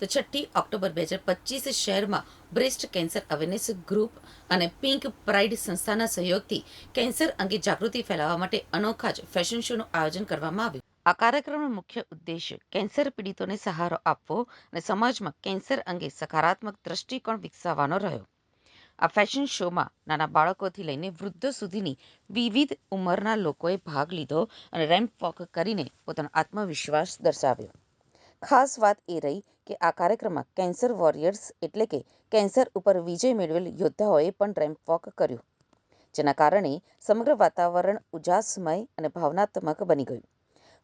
તો છઠ્ઠી ઓક્ટોબર બે હજાર પચીસ શહેરમાં બ્રેસ્ટ કેન્સર અવેરનેસ ગ્રુપ અને પિંક પ્રાઇડ સંસ્થાના સહયોગથી કેન્સર અંગે જાગૃતિ ફેલાવવા માટે અનોખા જ ફેશન શોનું આયોજન કરવામાં આવ્યું આ કાર્યક્રમનો મુખ્ય ઉદ્દેશ્ય કેન્સર પીડિતોને સહારો આપવો અને સમાજમાં કેન્સર અંગે સકારાત્મક દ્રષ્ટિકોણ વિકસાવવાનો રહ્યો આ ફેશન શોમાં નાના બાળકોથી લઈને વૃદ્ધો સુધીની વિવિધ ઉંમરના લોકોએ ભાગ લીધો અને રેમ્પ વોક કરીને પોતાનો આત્મવિશ્વાસ દર્શાવ્યો ખાસ વાત એ રહી કે આ કાર્યક્રમમાં કેન્સર વોરિયર્સ એટલે કે કેન્સર ઉપર વિજય મેળવેલ યોદ્ધાઓએ પણ રેમ્પ વોક કર્યું જેના કારણે સમગ્ર વાતાવરણ ઉજાસમય અને ભાવનાત્મક બની ગયું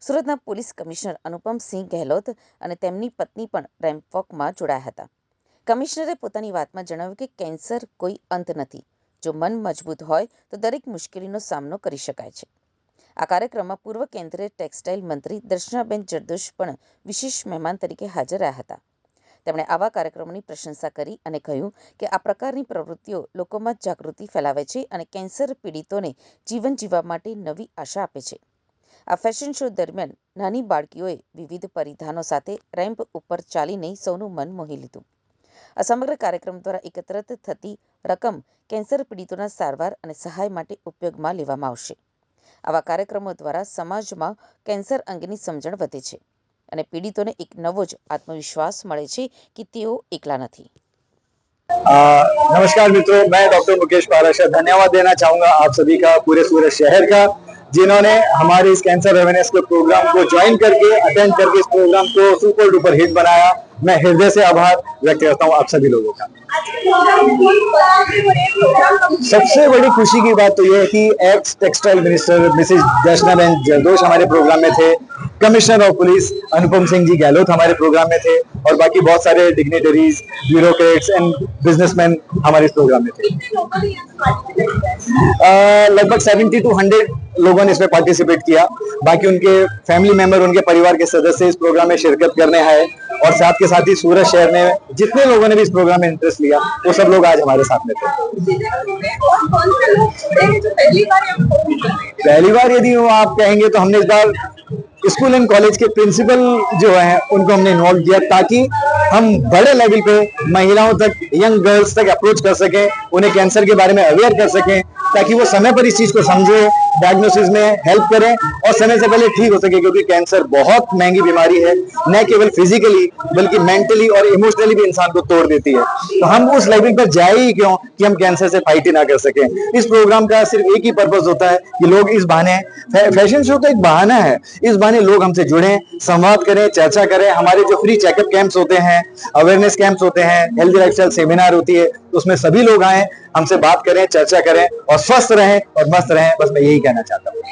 સુરતના પોલીસ કમિશનર અનુપમસિંહ ગહેલોત અને તેમની પત્ની પણ રેમ્પ વોકમાં જોડાયા હતા કમિશનરે પોતાની વાતમાં જણાવ્યું કે કેન્સર કોઈ અંત નથી જો મન મજબૂત હોય તો દરેક મુશ્કેલીનો સામનો કરી શકાય છે આ કાર્યક્રમમાં પૂર્વ કેન્દ્રીય ટેક્સટાઇલ મંત્રી દર્શનાબેન જરદોશ પણ વિશેષ મહેમાન તરીકે હાજર રહ્યા હતા તેમણે આવા કાર્યક્રમોની પ્રશંસા કરી અને કહ્યું કે આ પ્રકારની પ્રવૃત્તિઓ લોકોમાં જાગૃતિ ફેલાવે છે અને કેન્સર પીડિતોને જીવન જીવવા માટે નવી આશા આપે છે આ ફેશન શો દરમિયાન નાની બાળકીઓએ વિવિધ પરિધાનો સાથે રેમ્પ ઉપર ચાલીને સૌનું મન મોહી લીધું આ સમગ્ર કાર્યક્રમ દ્વારા એકત્રિત થતી રકમ કેન્સર પીડિતોના સારવાર અને સહાય માટે ઉપયોગમાં લેવામાં આવશે આવા કાર્યક્રમો દ્વારા સમાજમાં કેન્સર અંગેની સમજણ વધે છે અને પીડિતોને એક નવો જ આત્મવિશ્વાસ મળે છે કે તેઓ એકલા નથી नमस्कार मित्रों मैं डॉक्टर मुकेश पाराशर धन्यवाद देना चाहूंगा आप सभी का पूरे सूरत शहर का जिन्होंने हमारे इस कैंसर अवेयरनेस के प्रोग्राम को ज्वाइन करके अटेंड करके इस प्रोग्राम को सुपर डुपर हिट बनाया मैं हृदय से आभार व्यक्त करता हूँ आप सभी लोगों का सबसे बड़ी खुशी की बात तो यह है कि ex textile minister Mrs Darshana बहन जरदोश हमारे प्रोग्राम में थे commissioner of police Anupam Singh ji Gahlaut हमारे प्रोग्राम में थे और बाकी बहुत सारे डिग्नेटरीज ब्यूरोक्रेट्स एंड बिजनेसमैन हमारे इस प्रोग्राम में थे लगभग सेवेंटी टू हंड्रेड लोगों ने इसमें पार्टिसिपेट किया बाकी उनके फैमिली मेंबर उनके परिवार के सदस्य इस प्रोग्राम में शिरकत करने आए और साथ के साथ ही सूरत शहर में जितने लोगों ने भी इस प्रोग्राम में इंटरेस्ट लिया वो सब लोग आज हमारे साथ में थे पहली बार यदि आप कहेंगे तो हमने इस बार स्कूल एंड कॉलेज के प्रिंसिपल जो है उनको हमने इन्वॉल्व किया ताकि हम बड़े लेवल पे महिलाओं तक यंग गर्ल्स तक अप्रोच कर सकें उन्हें कैंसर के बारे में अवेयर कर सकें ताकि वो समय पर इस चीज़ को समझे डायग्नोसिस में हेल्प करें और समय से पहले ठीक हो सके क्योंकि कैंसर बहुत महंगी बीमारी है न केवल फिजिकली बल्कि मेंटली और इमोशनली भी इंसान को तोड़ देती है तो हम उस लाइब्रेरी पर जाए ही क्यों कि हम कैंसर से फाइट ही ना कर सकें इस प्रोग्राम का सिर्फ एक ही पर्पज होता है कि लोग इस बहाने फैशन शो का एक बहाना है इस बहाने लोग हमसे जुड़े संवाद करें चर्चा करें हमारे जो फ्री चेकअप कैंप्स होते हैं अवेयरनेस कैंप्स होते हैं हेल्थी लाइफ सेमिनार होती है उसमें सभी लोग आए हमसे बात करें चर्चा करें और स्वस्थ रहें और मस्त रहें बस मैं यही कहना चाहता हूँ